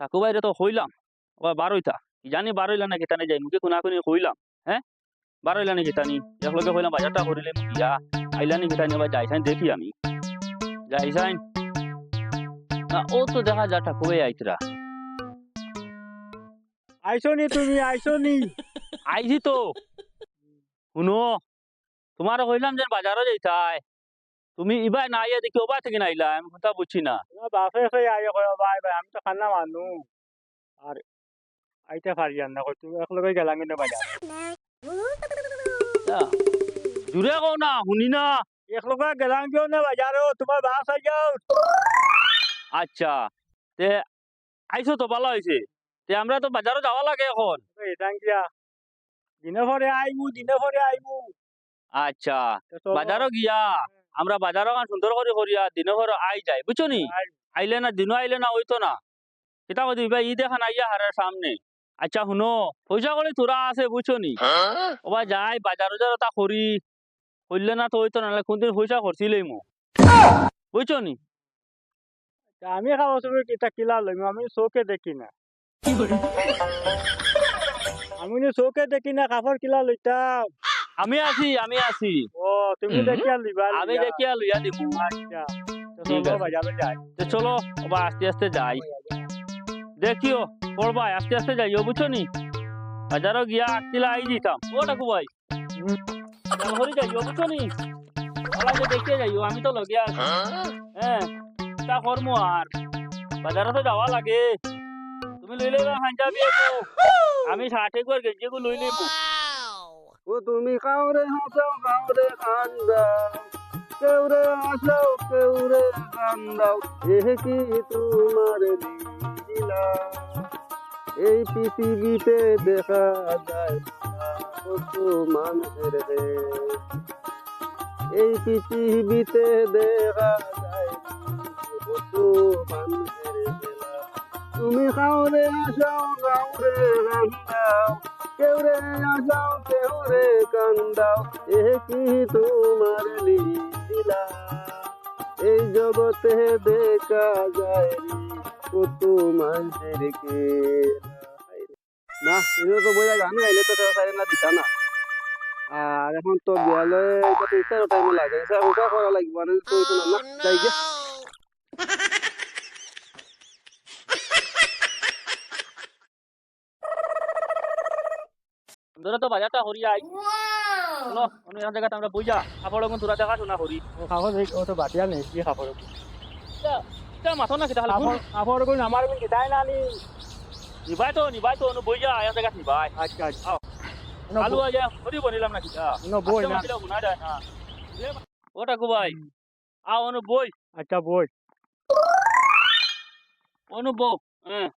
ঠাকুর বাইরে তো হইলাম। আবার বারোইতা জানি বারোইলা না কেতানি যাই মুখে কোনা কোনি হইলাম হ্যাঁ? বারোইলা না কেতানি একলগে হইলাম বাজারটা করিলে ইয়া আইলানি কেতানি আবার যাইসাইন দেখি আমি। যাইসাইন না ও তো দেখা যা ঠাকুর ভাই আইতরা। আইসনি তুমি আইসনি। আইছি তো। শুনো তোমার কইলাম যে বাজারও যাইতাই তুমি ইবাই না আইয়া দেখি ওবা থেকে না আইলা আমি কথা বুঝছি না। বাপে সেই আই কয় ভাই ভাই আমি তো খানা মানু। আর আইতে পারি না কই তুমি একলগে গেলাম কিন্তু বাজার। জুড়ে কও না শুনি না। একলগে গেলাম কিয় না বাজারও তোমার বাস আই যাও। আচ্ছা তে আইছো তো ভালো হয়েছে তে আমরা তো বাজারও যাওয়া লাগে এখন। দিনে পরে আইমু দিনে পরে আইমু। আচ্ছা তো বাজারও গিয়া আমরা বাজারও সুন্দর করে করিয়া দিনে করে আই যাই বুঝছ নি? আইলে না দিনও আইলে না হইতো না। কিতা কই দিবা ই দেখা আইয়া হারের সামনে। আচ্ছা শুনো পয়সা করে তোরা আছে বুঝছ নি? ওবা যাই বাজারও যারা তা করি। করলে না তো হইতো না নাহলে কোনদিন পয়সা করছিলেই মো বুঝছ নি? আমি খাব তুমি কিতা কিলা লইমু আমি চৌকে দেখি না। আমি নি চৌকে দেখি না কাপড় কিলা লইতাম। আমি আছি আমি আছি। ও তুমি দেখি আর লিবা আমি দেখিয়া লইয়া দিব আচ্ছা ঠিক চলো আছে। বাজারে যাই। তো চলো ওবা আস্তে আস্তে যাই। দেখিও পড়বা আস্তে আস্তে যাইও বুঝছ নি? বাজারও গিয়া আটকিলা আই দিতাম। ও ডাকু ভাই হরি যাইও বুঝছ নি? আলাদা দেখিয়ে যাইও আমি তো লগে আছি। হ্যাঁ? তা করমু আর। বাজারে তো যাওয়া লাগে। তুমি লই লইবা পাঞ্জাবি একো আমি ষাটে করে গেঞ্জি গো লই লইবো ও তুমি কাউরে হাসাও, কাউরে কান্দাও। কেউরে হাসাও, কেউরে কান্দাও। এ কি তোমার লীলা? এই পৃথিবীতে দেখা যায় মানুষের দেশ। এই পৃথিবীতে দেখা যায় মানুষের তুমি কাউরে হাসাও, কাউরে কান্দাও। কেউরে আসাও কেউরে কান্দাও এ কি তোমার লীলা? এই জগতে দেখা যায় কত মানুষের কে না, এগুলো তো বোঝা গান গাইলে তো তারা না দিতা না। আর এখন তো বিয়ালে এটা তো ইচ্ছার টাইম লাগে ইচ্ছা উঠা করা লাগবে মানে তো না না, যাই গিয়া ধরে তো বাজারটা হরি আই শুনো অন্য জায়গাতে আমরা বইয়া কাপড় এখন তোরা দেখা শোনা হরি। ও কাপড় ও তো বাটিয়া নেই কি তা মাথো না কিতা কাপড় কোন আমার কোন কিতাই না নি। নিবাই তো নিবাই তো অনু বইয়া এক জায়গা নিবাই। আচ্ছা আচ্ছা। আলু আজা হরি বনিলাম না কিতা নো বই না। ওটা কো ভাই আ অনু বই। আচ্ছা বই। অনু বউ হ্যাঁ।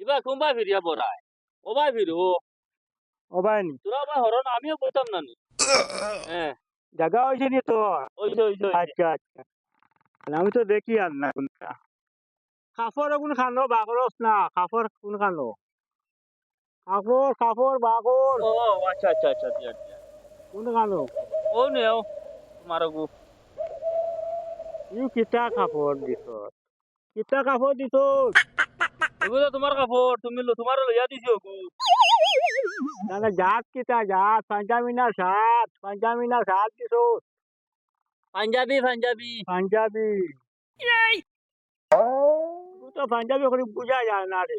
ইবা কোনবা ফিরিয়া বড়াই ও ভাই ফিরু? ও ভাই তোরা ভাই হরন আমিও বইতাম না হ্যাঁ জায়গা হয়েছে নি তো আচ্ছা আচ্ছা। আমি তো দেখি আর না কোনটা কাপড় কোন খানো বাগরস না কাপড় কোন খানো কাপড় কাপড় বাগর ও আচ্ছা আচ্ছা আচ্ছা দিয়া দিয়া কোন খানো ও নেও তোমার গু ইউ কিতা কাপড় দিছ কিতা কাপড় দিছ এগুলো তো তোমার কাপড় তুমি তোমার লইয়া দিছো গু না জাত কিতা জাত পাঞ্জাবি না সাত পাঞ্জাবি না সাত দিছ। পাঞ্জাবি পাঞ্জাবি। পাঞ্জাবি। তো পাঞ্জাবি করে বুঝা যায় না রে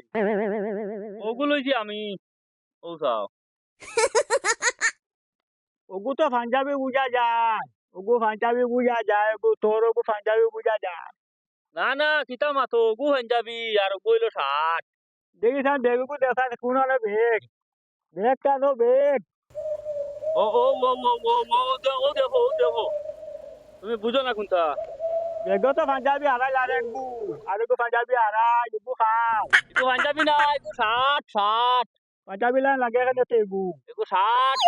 ওগুলো লইছি আমি। ও চাও। ওগু তো পাঞ্জাবি বুঝা যায়। ওগু পাঞ্জাবি বুঝা যায় ওগু তোর ওগু পাঞ্জাবি বুঝা যায়। না না কিতা মাতো গু পাঞ্জাবি আর গইলো শার্ট দেখি স্যার বেগু দেখা কোন হলো বেগ? বেগ কেন বেগ? ও ও ও ও ও ও দেখো দেখো দেখো তুমি বুঝো না কোনটা বেগ তো পাঞ্জাবি হারাই আর একগু আর একগু পাঞ্জাবি হারাই এগু খাও একটু পাঞ্জাবি না একটু শার্ট শার্ট পাঞ্জাবি লাইন লাগে কেন তেগু একটু শার্ট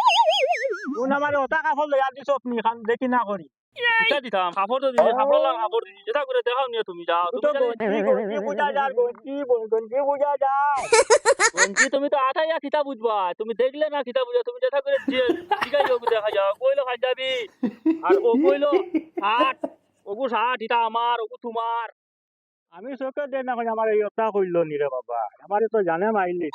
কোন আমার ওটা কাপড় লইয়া দিছ আপনি খান দেখি না করি কিতা দিতাম কাপড় তো দিছি কাপড় লাল কাপড় দিছি যেটা করে দেখাও নিয়ে তুমি যাও তুমি বুঝা যায় গঞ্জি গঞ্জি বুঝা যায় গঞ্জি তুমি তো আঠাইয়া কিতা বুঝবা তুমি দেখলে না কিতা বুঝা তুমি যেটা করে দিয়ে শিখাই যাও দেখা যাও কইলো পাঞ্জাবি আর ও কইলো ষাট ওগু ষাট এটা আমার ওগু তোমার আমি চোখে দেন না আমার এই অতা কইল নি রে বাবা আমার তো জানে মাইলি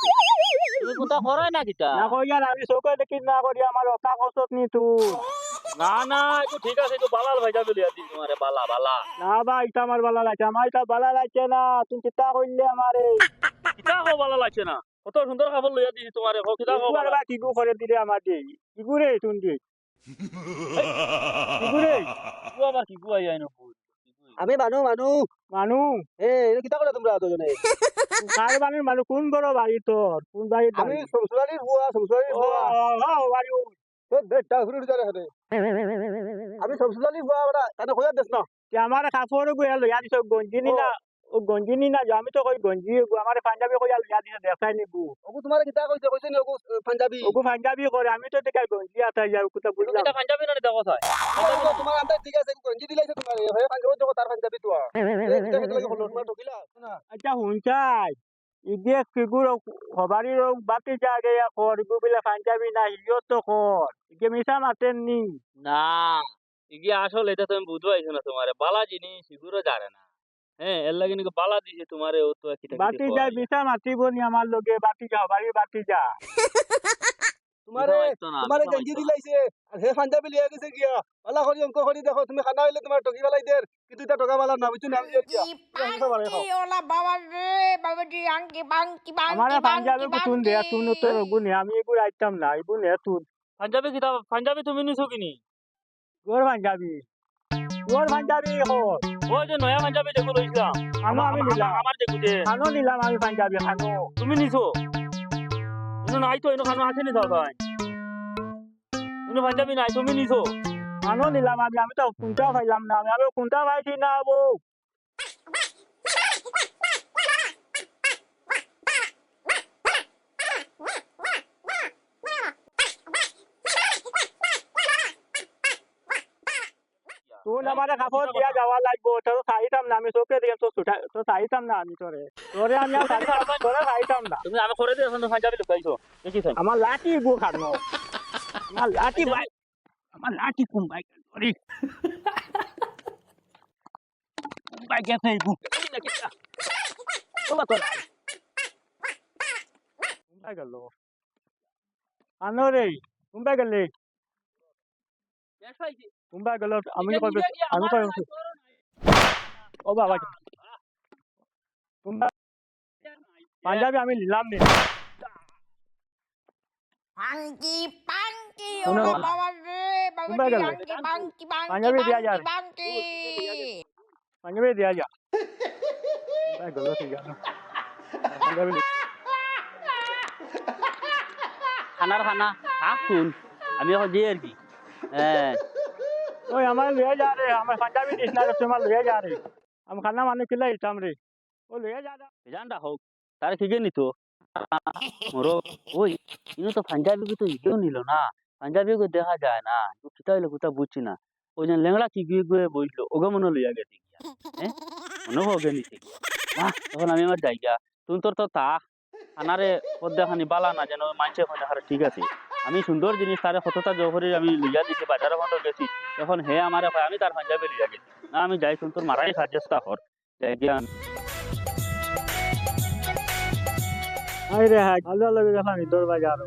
তুমি করে না কিতা না কইয়ার আমি চোখে দেখি না করি আমার অতা কষ্ট নি তুই না না একটু ঠিক আছে একটু বালাল ভাই যাবে লিয়া দিই তোমারে বালা বালা। না বা ইটা আমার বালা লাগছে আমার ইটা বালা লাগছে না তুমি চিন্তা করলে আমারে? কিতা হো বালা লাগছে না? কত সুন্দর কাপড় লইয়া দিছি তোমারে হো কিতা হো ইগুয়ার বা কিগু করে দিলে আমার দিয়ে ইগুরে তুই দিয়ে ইগুরে গু আমার কি গু আই আইনো আমি মানুহ মানুহ মানুহ এ কিতা কৰে তোমরা দুজনে? কার বানির মানুহ কোন বড় বাড়ি তোর? কোন বাড়ি? আমি চমচুৰালিৰ বুৱা চমচুৰালিৰ বুৱা বাড়ি আমি দেশ ন? আমার কাপড় গুয়া লইয়া দিছ গঞ্জি নিনা ও গঞ্জি যে আমি তো কই গঞ্জি আমার পাঞ্জাবি কইয়া লইয়া দিছ দেখাই নিবু। অকু তোমাৰ কিতা কৈছে কৈছে নি অকু পাঞ্জাবী? ওগু পাঞ্জাবি করে আমি তো দেখাই গঞ্জি আতা যাই কুতা বুঝলাম কিতা পাঞ্জাবি না দেখো চাই তোমাৰ আন্দাজ ঠিক আছে গঞ্জি দিলাইছে তোমাৰ হয় পাঞ্জাবী দেখো তাৰ পাঞ্জাবী তো তোমাৰ ঠকিলা শুনা। ইদিয়ে ফিগুর হবারির বাতি জাগে কর ইগু বিলে পাঞ্জাবি না হিও তো কর ইগে মিশা মাতেন নি না ইগে আসলে এটা তুমি বুঝতে পারছ না তোমারে বালা জিনিস সিগুরও জানে না হ্যাঁ এর লাগে নাকি বালা দিছে তোমারে ও তো বাতি যায় মিশা মাতিব নি আমার লগে বাতি যা হবারির বাতি যা তোমাৰে তোমাৰে গঞ্জি দিলাইছে আৰু সেই পাঞ্জাবী লিয়া গৈছে কিয়া। পালা কৰি অঙ্ক কৰি দেখো তুমি খানা হইলে তোমাৰ টকি পেলাই দেৰ কিন্তু এতিয়া টকা পালা না বুঝছ না আমি Panky, hola, baba, baba, anki, banky, banky, আমার পাঞ্জাবি কুতুন দে তুন তো banky. আমি এগু আইতাম না ইগু নে তুন পাঞ্জাবি কিতা পাঞ্জাবি তুমি নিছো কিনি? গোর পাঞ্জাবি? গোর পাঞ্জাবি কর ওই যে নয়া পাঞ্জাবি দেখো লইছিলাম খানো আমি নিলাম। আমার দেখো যে খানো নিলাম আমি পাঞ্জাবি খানো। তুমি নিছো? নাই তো ভাই নাই তুমি নিছো। নিলাম আমি আমি তো কোনটা ভাইলাম না, আমি আরও কোনটা ভাইছি না বউ তুই আমারে কাপড় দিয়া যাওয়া লাগবো তোর চাইতাম না আমি চোখে দেখে তো ছুটা তো চাইতাম না আমি তোরে তোরে আমি আর তোরে চাইতাম না তুমি আমি করে দিয়ে এখন পাঞ্জাবি লুকাইছো দেখিছো আমার লাঠি গু খানো আমার লাঠি ভাই আমার লাঠি কুম ভাই সরি ভাই গেছে গু তোলা তোলা কোনটা গেল আনো রে কোনটা গেলে কোনটা গেল আমি কই আমি কই ও বাবা কোনটা পাঞ্জাবি আমি নিলাম নি baba, baba, Kumbaga lang. anki, banky, banky, Panjabi dia jar. banky, banky. Panjabi দিয়া যা গেল ঠিক আছে পাঞ্জাবি খানার খানা থাক শুন আমি এখন যে আর কি হ্যাঁ ওই আমার লিয়ে যা রে, আমার পাঞ্জাবি দিস না তোমার যা রে। আমি রে। ও যা হোক, তার নিত। মোর, ওই তো পাঞ্জাবি তো নিল না। পাঞ্জাবি দেখা যায় না কিতা হইল কোথা বুঝছি না। ওই যে লেংড়া কি গিয়ে গিয়ে বইলো, ওগে মনে লইয়া গেছে হ্যাঁ মনে ওগে নিছে না তখন আমি আমার তোর তো তা আনারে পদ্মাখানি বালা না যেন ওখানে ঠিক আছে। আমি সুন্দর জিনিস, তারে কতটা জহরি আমি লইয়া দিছি, বাজারে মতো গেছি এখন হে আমারে আমি তার পাঞ্জাবি লইয়া গেছি না, আমি যাই শুন তোর মারাই সাজেস্তা কর। আই রে হাই, ভালো লাগে গেলাম ইদর বাজার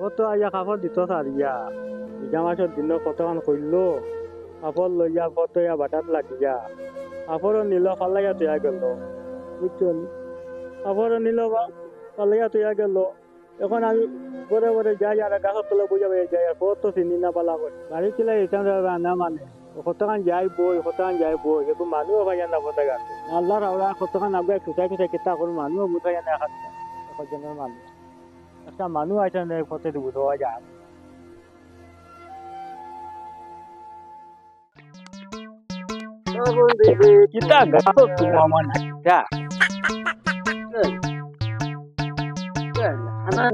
কত আইয়া কাপড় দিত সারিয়া ইজা মাসের দিন কতক্ষণ কইলো। কাপড় লইয়া কত ইয়া বাটাত লাগিয়া। কাপড় নিল ফালাইয়া তুইয়া গেল। বুঝছেন? কাপড় নিল বা ফালাইয়া তুইয়া গেল। এখন আমি পরে পরে যাই আর গাছের তলে বুঝা পেয়ে যাই আর কত চিনি না পালা করে গাড়ি চিলাই ইতাম না মানে কতক্ষণ যাই বই কতক্ষণ যাই বই একটু মানুষ ভাইয়া না পথে গাছে আল্লাহ রাওলা কতক্ষণ আগে খুঁচাই খুঁচাই কিতা করুন মানুষ বুঝাই না এখন একজনের মানুষ একটা মানুষ আছে না পথে বুঝাওয়া যায় কিতা গাছ তুমি আমার নাচা খানা নাচা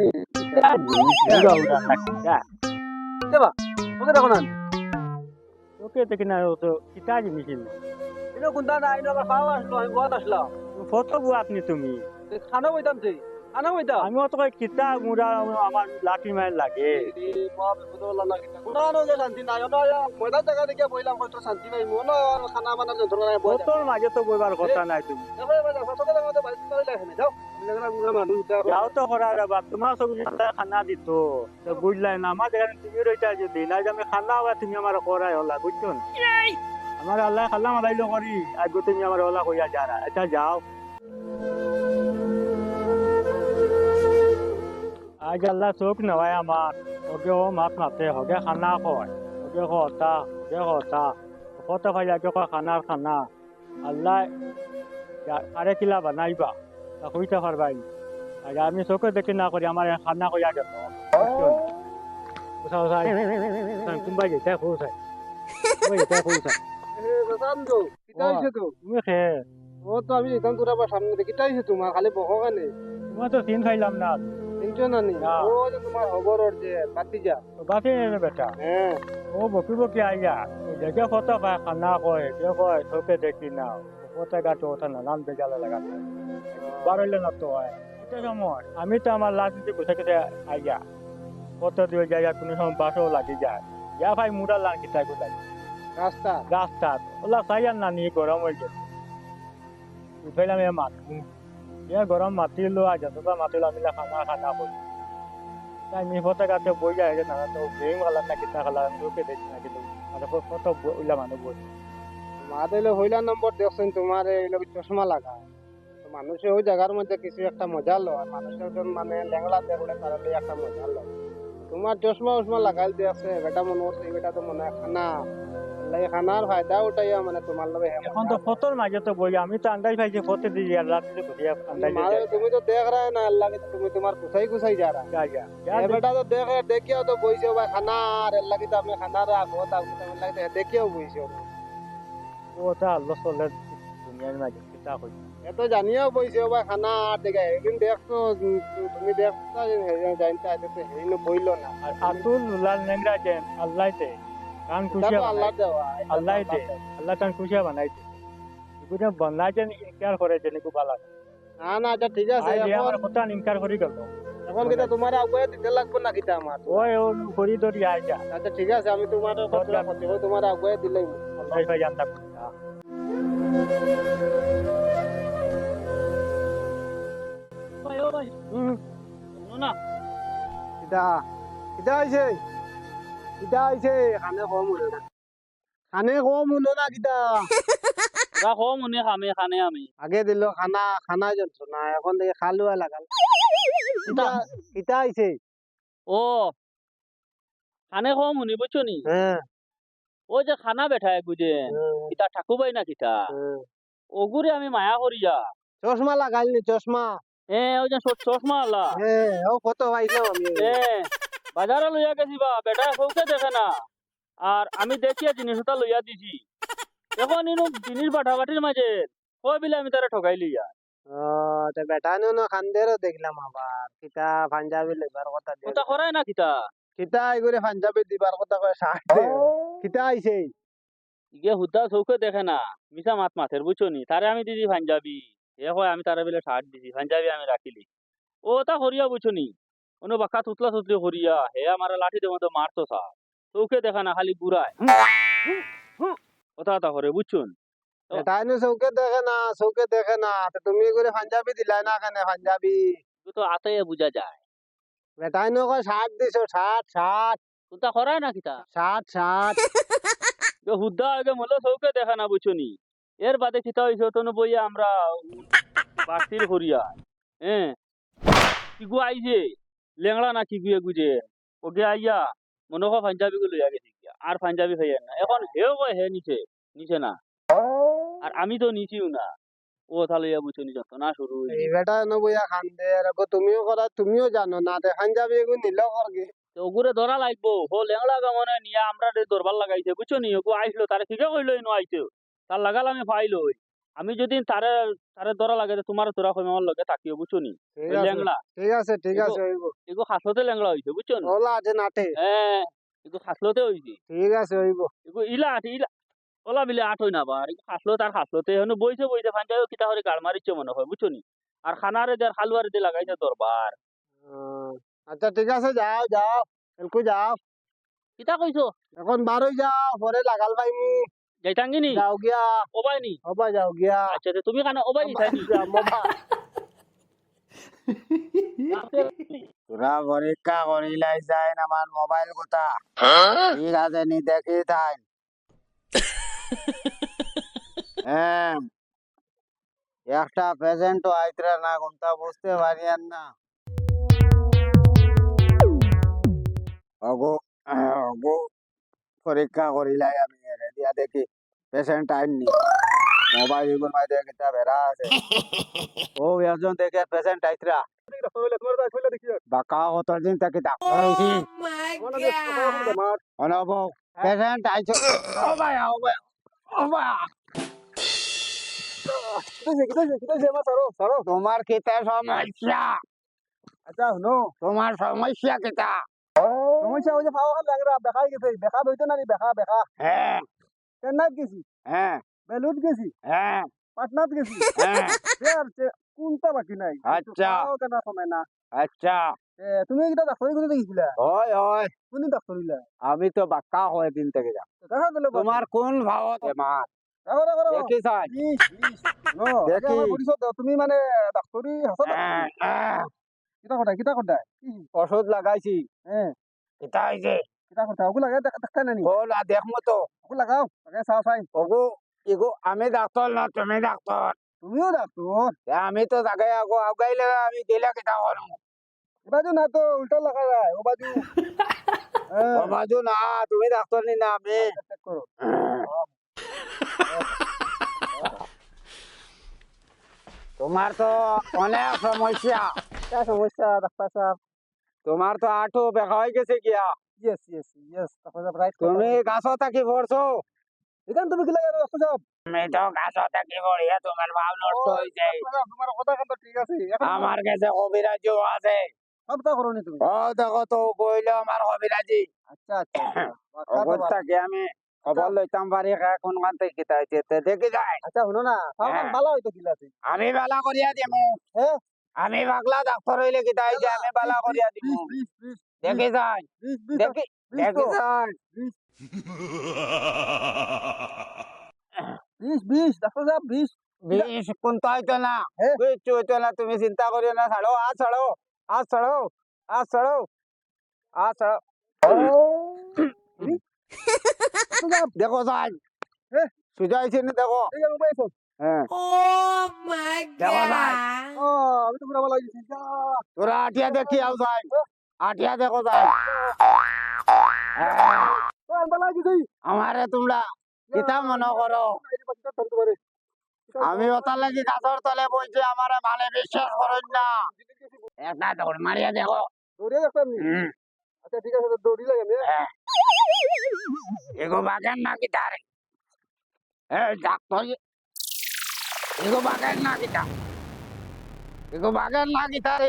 ওকে দেখো না চোখে দেখি না ও তো কিতা জিনিস ইনো কোনটা নাই ইনো আবার খাওয়া আসলো আমি গোয়াত আসলাম কত বুয়াত নি তুমি খানা বইতাম তুই খানা বইতাম আমিও তো কই কিতা মুরা আমার লাঠি মার লাগে শান্তি নাই ময়দান জায়গা দেখে বইলাম হয়তো শান্তি পাই মনে খানা বানার যন্ত্রণা নাই বই কতর মাঝে তো বইবার কথা নাই তুমি যাও তো করা রে বাপ তোমার সব খানা দিত তো বুঝলাই না আমার যেখানে তুমি রইতা যদি না যে আমি খানা হওয়া তুমি আমার করাই হলা বুঝছ না আমার আল্লাহ খালা মারাইলো করি গো তুমি আমার হলা কইয়া যারা এটা যাও আজ আল্লাহ চোখ নয় আমার ওকে ও মাত মাতে হগে খানা কয় ওকে কথা ওকে কথা কত ভাই আগে কয় খানার খানা আল্লাহ আরে কিলা বানাইবা তা কইতে পারবাই আর আমি চোখে দেখি না করি আমার খানা কইয়া গেল কোনবাই যেতে খুঁজাই কোনবাই যেতে খুঁজাই তুমি খেয়ে ও তো আমি যেতাম তোরা আবার সামনে দেখি তাইছে তোমার খালি বকো কানে তোমার তো চিন খাইলাম না চিনছো না নি ও যে তোমার খবর যে বাতিজা। বাকি নেবে বেটা। হ্যাঁ। ও আইয়া? দেখে খানা কয় কে কয় দেখি না। কত গাছ ওঠা না নাম বেজালে লাগা না তো হয়। এটা সময় আমি তো আমার দিতে বসে কেটে আইয়া। কত দিয়ে যাই কোনো সময় বাসও লাগি যায়। যা ভাই মুড়া লান কিতা কোথায় রাস্তা রাস্তা ওলা সাইয়ার না নিয়ে গরম হয়ে গেছে উঠাইলাম এ মাত। এ গরম মাতিলো আজ যতটা মাতিলো আমি খানা খানা করি তাই মি ফটো কাটে বই যায়, যে না তো গেম খালাম না কিতা খালাম লোকে দেখি না কিন্তু আর কত ওইলা মানুষ বই মা দিলে হইলা নম্বর দেখছেন তোমার এই লোক চশমা লাগা। মানুষে ওই জায়গার মধ্যে কিছু একটা মজা লয় মানুষের জন মানে লেংলা দেখলে তারা লই একটা মজা লয়। তোমার চশমা উসমা লাগাই দিয়েছে বেটা মনে হচ্ছে বেটা তো মনে হয় খানা খানার ফায়দা উঠাইয়া মানে তোমার লগে এখন তো ফটোর মাঝে তো বই আমি তো আন্দাজ পাইছি ফটো দিয়ে আর রাত্রে ঘুরিয়া আন্দাজ তুমি তো দেখ রায় না আল্লাহ কে তুমি তোমার কুসাই কুসাই যা রা যা যা। বেটা তো দেখ দেখিও তো বইছে ভাই খানা আর আল্লাহ কি তো আমি খানার আগো তা আল্লাহ কি দেখিও বইছে ওটা আল্লাহ চলে দুনিয়ার মাঝে কিতা কই এত জানিও বইছে ভাই খানা আর দেখে একদিন দেখছ তুমি দেখছ জানতে আছে তো হেই বইলো না। আর আতুল লাল নেংরা যেন আল্লাহতে কান খুশিয়া আল্লাহ দে আল্লাহ কান খুশিয়া বানাইছে এগুলো বানাইছেন ইনকার করে না না আচ্ছা ঠিক আছে আমার কথা ইনকার করি গেল এখন কিটা তোমার আগুয়ে দিতে লাগবে না কিটা আমার ওই ও করি ধরি আই আচ্ছা ঠিক আছে আমি তোমার কথা কথা তোমার আগুয়ে দিলেই আল্লাহ ভাই জানতা ভাই ও ভাই না কিটা কিটা আইছে কিটা আইছে খানে কম উঠে না খানে কম উঠে না কিটা রাখো মনে খামে খানে আমি? আগে দিল খানা খানা যন্ত্রণা এখন দেখে খালুয়া লাগাল। কিটা আইছে ও খানে খাও মনে বুঝছ নি? হ্যাঁ ও যে খানা বেঠায় বুঝে কিতা ঠাকুবাই না কিতা? হ্যাঁ। ওগুরে আমি মায়া করিয়া চশমা লাগাইল নি চশমা। এ ওই যে চশমা আলা হ্যাঁ ও কত পাইছো আমি। এ বাজারে লইয়া গেছি বা বেটা সৌকে দেখে না। আর আমি দেখিয়া জিনিসটা লইয়া দিছি। এখন ইনো জিনিস বাটাবাটির মাঝে কই বিলে আমি তারা ঠকাই তো বেটা নো খান্দেরও দেখলাম আবার। কিটা পাঞ্জাবি লেবার কথা দিয়ে। ওটা করাই না কিতা? এগুলো পাঞ্জাবি দিবার কথা কয় দে। কিটা আইছে? ইগে হুদা চৌকে দেখে না। মিশা মাত মাথের বুঝছ নি? তারে আমি দিদি পাঞ্জাবি। এ কয় আমি তারে বিলে শার্ট দিছি পাঞ্জাবি আমি রাখিলি। ও তা করিয়া বুঝছ নি? অন্য বাক্কা তুতলা তুতলি করিয়া হে আমার লাঠি দেবো তো মারতো সা চৌকে দেখা না খালি বুড়ায় কথা তা করে বুঝছুন তো- বেটা চৌকে দেখে না চৌকে দেখে না তুমি এগুলো পাঞ্জাবি দিলাই না কেন পাঞ্জাবি তো আতে বুঝা যায় বেটা নো কয় শার্ট দিছো শার্ট শার্ট তোতা করায় না কিতা শার্ট যে হুদ্দা আগে মলে চৌকে দেখা না বুঝছ নি এর বাদে কিতা হইছে তো বইয়া আমরা বাস্তির করিয়া হ্যাঁ কিগু আইছে লেংড়া না কিগু এগুজে ওকে আইয়া মনে হয় পাঞ্জাবি গুলো গেছি গিয়া। আর পাঞ্জাবি খাইয়া না এখন হেও কয় হে নিছে নিছে না আর আমি তো নিছিও না ও তাহলে ইয়া বুঝছ নি শুরু। বেটা নো বইয়া খান্দে আর তুমিও করা তুমিও জানো না তে পাঞ্জাবি এগুলো নিল করগে ওগুরে ধরা লাগবো হো লেংড়া গামনে নিয়ে আমরা দরবার লাগাইছে বুঝছ নি ওগু আইসলো তারে ঠিকই কইলো ইনো আইছে তার লাগাল আমি পাইলো আমি যদি তারে তারে ধরা লাগে তোমার তোরা কই আমার লগে থাকিও বুঝছ নি? ঠিক আছে লেংড়া ঠিক আছে ঠিক এগো- আছে হইব এগো হাসতে লেংড়া হইছে বুঝছ নি? ওলা আছে নাটে হ্যাঁ এগুলো খাসলতে হইছে। ঠিক আছে হইব এগুলো ইলা আট ইলা ওলা বিলে আট হই না বার এগুলো খাসলত আর খাসলতে হন বইছে বইছে ফাঞ্জায় কিতা করে গাল মারিচ্ছে মনে হয় বুঝছ নি? আর খানারে দেড় হালুয়ারে দিয়ে লাগাইছে দরবার। আচ্ছা ঠিক আছে যাও যাও এলকু যাও। কিতা কইছো? এখন বারোই যাও পরে লাগাল পাইমু। যাইতাঙ্গি নি যাও গিয়া ওবাই নি হবা যাও গিয়া আচ্ছা তুমি কানে ওবাই তোরা পরীক্ষা করিলাই যায় আমার মোবাইল কথা ঠিক আছে নি দেখি তাই হ্যাঁ একটা পেশেন্টও আইতরা না কোনটা বুঝতে পারিয়ান না অগো অগো পরীক্ষা করিলাই আমি দিয়া দেখি পেশেন্ট আইননি মোবাইল এগুলো মাঝে কিতা বেড়া আছে। ও একজন দেখে পেশেন্ট আইতরা বাকা কতদিন থেকে ডাক্তার হয়েছি অনব পেশেন্ট আইছো ও ভাই ও ভাই ও ভাই তোমার কিতা সমস্যা? আচ্ছা শুনো। তোমার সমস্যা কিতা? সমস্যা হয়েছে পাওয়া খান ল্যাংরা বেকাই গেছে বেকা হইতে না নি বেকা বেকা হ্যাঁ। চেন্নাইত গেছি। হ্যাঁ। বেলুত গেছি। হ্যাঁ। পাটনাত গেছি। হ্যাঁ। আর কোনটা বাকি নাই? আচ্ছা। কেন সময় না। আচ্ছা। তুমি কিটা ডাক্তারি করে দেখিছিলা? হয় হয়। কোন ডাক্তার হইলা আমি তো বাক্কা হয়ে দিন থেকে যা দেখা গেল তোমার কোন বেমার দেখো দেখো দেখো। তুমি মানে ডাক্তারি হাসা। কিটা কথা কিটা কথা ওষুধ লাগাইছি। হ্যাঁ কিতা হয়েছে কিটা করতা আমি ডাক্তার না তুমি ডাক্তার তুমিও ডাক্তার আমি তো জাগাই আগো আগাইলে আমি গেলা কিটা করমু বাজু না তো উল্টো তুমি ডাক্তার নি না আমি তোমার তো অনেক সমস্যা সমস্যা ডাক্তার সাহেব তোমার তো আঠো বেকা হয়ে গেছে গিয়া यस यस यस डॉक्टर साहब राइट তুমি গাছ থাকি পড়ছো এখান তুমি কি লাগে ডক্টর সাহেব আমি তো গাছ থাকি পড়িয়া তোমার ভাব নষ্ট হয়ে যায় তোমার কথা কিন্তু ঠিক আছে এখন আমার কাছে কবিরাজও আছে সবটা করো নি তুমি ও দেখো তো কইলো আমার কবিরাজি আচ্ছা আচ্ছা অবস্থাকে আমি খবর লইতাম পারি কোন কান থেকে কিতা হইছে তে দেখি যায় আচ্ছা শুনো না সামান হ্যাঁ। ভালো হইতো কি আছে আমি বালা করিয়া দিমু হ্যাঁ। আমি পাগলা ডাক্তার হইলে কিতা হইছে আমি বালা করিয়া দিমু প্লিজ প্লিজ দেখি যায় প্লিজ প্লিজ দেখি দেখি যায় প্লিজ প্লিজ ডক্টর সাহেব প্লিজ বিষ কোনটা হইতো না হ্যাঁ। কিচ্ছু হইতো না তুমি চিন্তা করিও না ছাড়ো দেখো হ্যাঁ। সুজা না দেখো হ্যাঁ Oh তোরা আটিয়া আও আটিয়া দেখো আমারে তোমরা কিতা মনে করো? আমি ওটার লাগি গাছর তলে বলছি আমারে মানে বিশ্বাস করেন না। একটা দৌড় মারিয়া দেখো। আচ্ছা ঠিক আছে দৌড়ি লাগে। এগো বাগান না কি তারে এ ডাক্তার এগো বাগান না কি এগো বাগান না কি তারে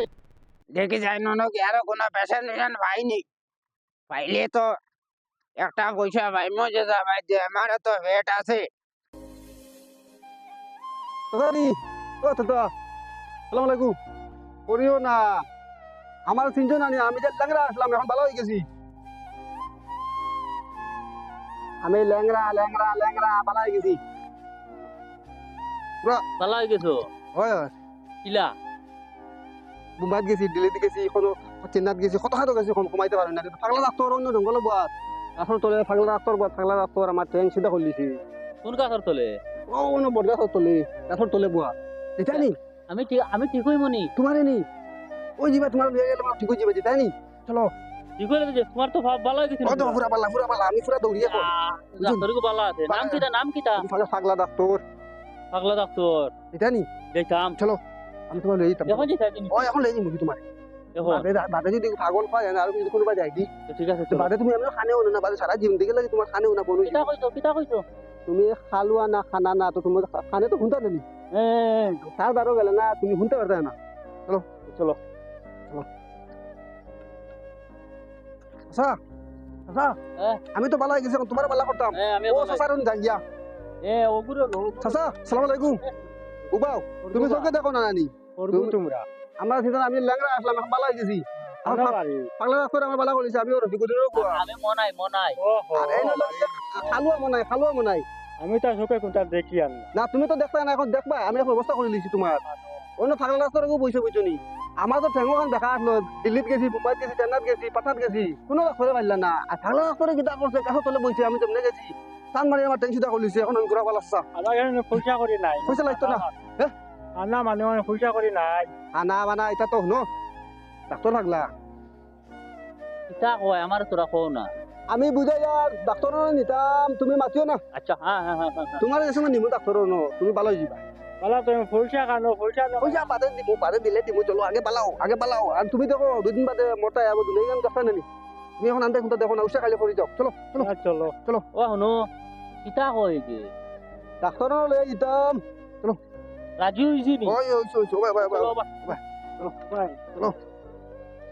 দেখি যাই নন কি আরও কোনো পেশেন্ট মেশেন্ট পাইনি। পাইলে তো একটা পয়সা পাইমো যে যাবাই যে আমার তো ভেট আছে। দাদারি ও দাদা সালাম আলাইকুম। করিও না। আমার তিনজন আনি আমি যে ল্যাংরা আসলাম এখন ভালো হয়ে গেছি। আমি ল্যাংরা ল্যাংরা ল্যাংরা ভালো হয়ে গেছি। ভালো হয়ে গেছো? হয়। কিলা? মুম্বাইত গেছি দিল্লিতে গেছি কোনো চেন্নাইত গেছি কত খাটো গেছি কম কমাইতে পারি না কিন্তু পাগলা ডাক্তার অন্য জঙ্গলে বাদ গাছর তলে পাগলা ডাক্তার বাদ পাগলা ডাক্তার আমার ট্রেন সিধা করলিছি কোন গাছর তলে? ও অন্য বড় গাছর তলে গাছর তলে বুয়া। এটা নি? আমি ঠিক আমি ঠিক হই মনি তোমারে নি? ওই যাবা তোমার লিয়ে গেলে ঠিক হয়ে যাবে যেটা নি? চলো। ঠিক হয়ে গেছে তোমার তো ভাব ভালো হয়ে গেছে ও তো পুরা পাল্লা পুরা পাল্লা আমি পুরা দৌড়িয়ে পড় ডাক্তার কো ভালো আছে। নাম কিটা নাম কিটা পাগলা পাগলা ডাক্তার পাগলা ডাক্তার এটা নি? দেখাম আমি তোমার লই দেখো ও এখন লই যাব তোমার বাদে যদি পাগল পায় না আর যদি কোনোবা যায় দি। ঠিক আছে বাদে তুমি আমি খানেও না বাদে সারা জীবন দেখে লাগে তোমার খানেও না বনু কিটা কইছো কিটা কইছো তুমি খালুয়া না খানা না তো তুমি খানে তো শুনতে এ তার দ্বারও গেলে না তুমি শুনতে পারতে না। চলো। চলো। চলো। আচ্ছা হ্যাঁ। আমি তো বালা গেছি তোমার বালা করতাম ও চাচার যাই গিয়া এ ওগুলো চাচা সালাম আলাইকুম উবাও তুমি চোখে দেখো না নানি। তোমরা আমরা সেদিন আমি ল্যাংরা আসলাম এখন বালা গেছি পাগলা রাস্তায় আমার বালা করেছে আমি রফি কুদিরও কোয়া আমি মনাই মনাই। ওহো আর এই হলো যে খালুয়া মনাই খালুয়া মনাই। আমি তো চোখে কোনটা দেখি আর না। না তুমি তো দেখতে না এখন দেখবা আমি এখন ব্যবস্থা করে লিছি তোমার। অন্য থাকলা রাস্তার বইছে বুঝছ নি আমার তো ঠেঙ্গো খান দেখা আসলো দিল্লিত গেছি মুম্বাইত গেছি চেন্নাইত গেছি পাঠাত গেছি। কোনো রাস্তায় পারলা না। আর থাকলা রাস্তায় কিতা করছে কাছে তলে বইছে আমি তেমনি গেছি। টান মারি আমার টেনশিটা করলিছে এখন আমি ঘুরা পালা আমার এখানে পয়সা করি নাই। পয়সা লাগতো না? হ্যাঁ? আনা মানে মানে পয়সা করি নাই। আনা বানা এটা তো শুনো। ডাক্তার থাকলা কিতা কয় আমার তোরা কও না। আমি বুঝাই আর ডাক্তার নিতাম তুমি মাতিও না। আচ্ছা হ্যাঁ হ্যাঁ হ্যাঁ তোমার এসে নিমু ডাক্তার ন তুমি ভালো যাবা। বলা তুমি পয়সা কানো পয়সা দাও পয়সা বাদে দিমু বাদে দিলে দিমু চলো আগে পালাও আগে পালাও। আর তুমি দেখো দুদিন বাদে মোটা আবো দুদিন গান কাছে নানি তুমি এখন আনতে খুঁটা দেখো না উষা খালি করে যাও চলো চলো চলো ও শুনো কিতা কয় কি ডাক্তার লয়ে যেতাম রাজি হইছি নি ওই ওই ওই ওই ওই ওই চলো বা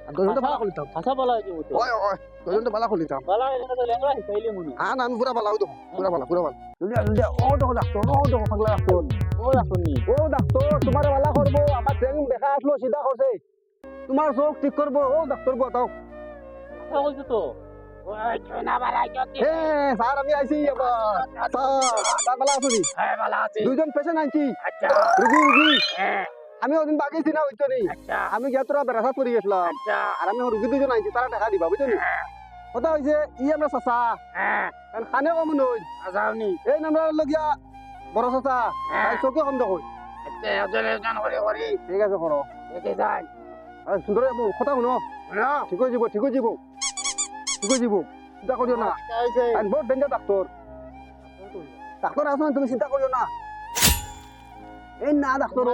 আর দুজনটা বালা খুলিতাম ভাষা বলা হইছে ওই ওই দুজনটা বালা খুলিতাম বলা এখানে তো লেঙ্গা শিখাইলি মনে আন আমি পুরা বালা তো পুরা বালা পুরা বালা জলদি জলদি ও দেখো ডাক্তার ও দেখো পাগলা ডাক্তার ও রাখুন নি ও ডাক্তার তোমার বালা করব আমার ট্রেন দেখা আসলো সিধা করছে তোমার চোখ ঠিক করব ও ডাক্তার কথা কইছো তো হে স্যার আমি আইছি আবার স্যার স্যার বালা আছো নি? দুইজন পেশেন্ট আনছি রুগী রুগী আমি ওদিন বাগেছি না বুঝছ নি? আমি গিয়া তোরা বেড়াসাত করে গেছিলাম আর আমি রুগী দুজন আনছি তারা টাকা দিবা বুঝছ নি? কথা হয়েছে ই আমরা চাচা। কারণ খানে কম নই যাওনি এই নাম্বার লগিয়া বড় চাচা তাই চোখে কম দেখো ঠিক আছে করো আর সুন্দর কথা শুনো। ঠিক হয়ে যাব ঠিক হয়ে যাব হয়ে যাব চিন্তা করিও না। আর বহুত ডেঞ্জার ডাক্তার ডাক্তার আসুন তুমি চিন্তা করিও না। এই না ডাক্তার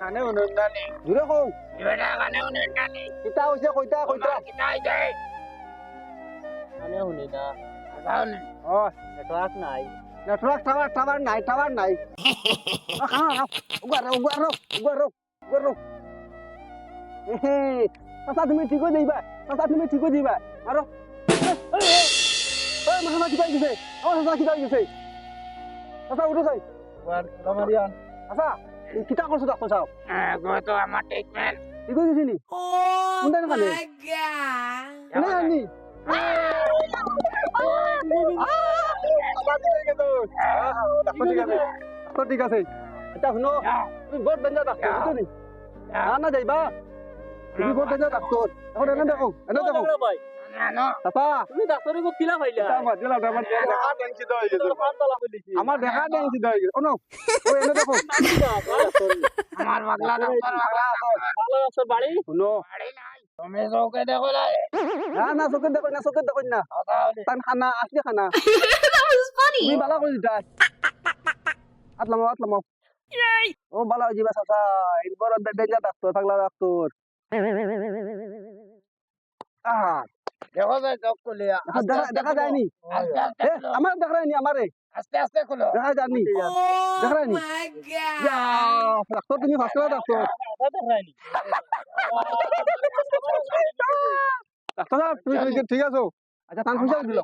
খানে উন্নয়ন জানি জুড়ে কও। এটা খানে উন্নয়ন জানি কিতা হইছে কইতা কইতা। মানে শুনি না। যাওনি ও নেটওয়ার্ক নাই। নেটওয়ার্ক টাওয়ার টাওয়ার নাই টাওয়ার নাই। উগার উগার উগার উগার চাচা তুমি ঠিক হয়ে যাইবা চাচা তুমি ঠিক হয়ে যাইবা আরও এই মামা কিতা গেছে আমার চাচা কিতা গেছে চাচা উঠো যাই রমারিয়ান চাচা কিতা করছ ডাক্তার সাহেব গত আমার ট্রিটমেন্ট ঠিক হয়ে গেছে নি? Oh! Ano yan ni? Doctor ঠিক আছে। ডাক্তার ঠিক আছে। আচ্ছা শুনো। তুমি ডাক্তার বুঝছ নি? না না যাইবা তুমি ডাক্তার এখন এনে দেখো এনে দেখো। আমার আমার পাগলা ডাক্তার বাড়ি তুমি চৌকে না। না না না তান খানা আসলে খানা! তুমি বালা করে দিতা আতলাম আতলাম ও বালা যাবে চাচা। এই বড় ডেঞ্জার ডাক্তার পাগলা ডাক্তার দেখো দেখা- দেখা- দেখা যায়নি। আমার দেখা যায়নি আমারে আস্তে আস্তে খুলো দেখা যায়নি। Oh! ডাক্তার তুমি ফার্স্ট ক্লাস ডাক্তার ডাক্তার তুমি তুমি ঠিক আছো। আচ্ছা তান পয়সা দিল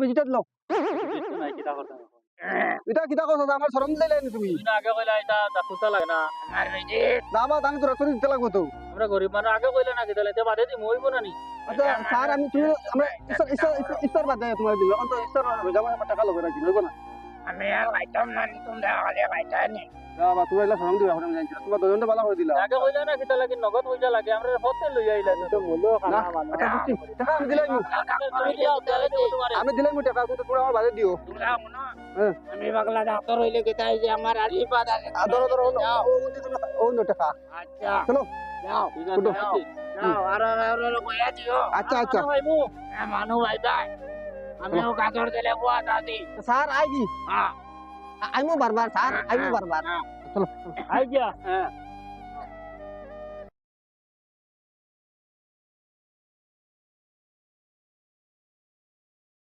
ভিজিট দিল এটা কিতা কথা আমার শরম দিলে তুমি? আগে কইলা এটা ডাক্তার লাগে না। না বা তান তো ডাক্তার দিতে লাগবো তো আমরা গরিব মানুষ আগে কইলে না কিতা তে বাদে দি মইব না নি আচ্ছা স্যার আমি তুমি আমরা ঈশ্বর ঈশ্বর ঈশ্বর- বাদে তোমার দিল। অন্ত ঈশ্বর রোজা মানে টাকা লগে রাখি নইব না আমি আর খাইতাম না তুমি খালি খাইতানি না বা তুমি এলা শরম দিবা এখন জানি তোমার দুজনটা ভালো করে দিলা। আগে কইলা না কিতা লাগে নগদ পয়সা লাগে আমরা হতে লই আইলা। তো মূল্য না আচ্ছা টাকা আমি দিলাই তুমি দিও তাহলে দিও তোমারে আমি দিলাই মু টাকা কিন্তু তুমি আমার বাজে দিও। হ্যাঁ। আমি পাগলা ডাক্তার হইলে কি তাই যে আমার আশীর্বাদ আছে। আর ধরো ধরো ও ও উন্দি ও উন্দি টাকা। আচ্ছা। চলো। যাও। ঠিক আছে যাও। আর আর আর আর কইয়া দিও। আচ্ছা আচ্ছা। হ্যাঁ, মানু ভাই ভাই। আমিও গাজর দিলে বুয়া দাদি স্যার আই হ্যাঁ। আইমো বারবার স্যার আইমো বারবার চলো আই গিয়া হ্যাঁ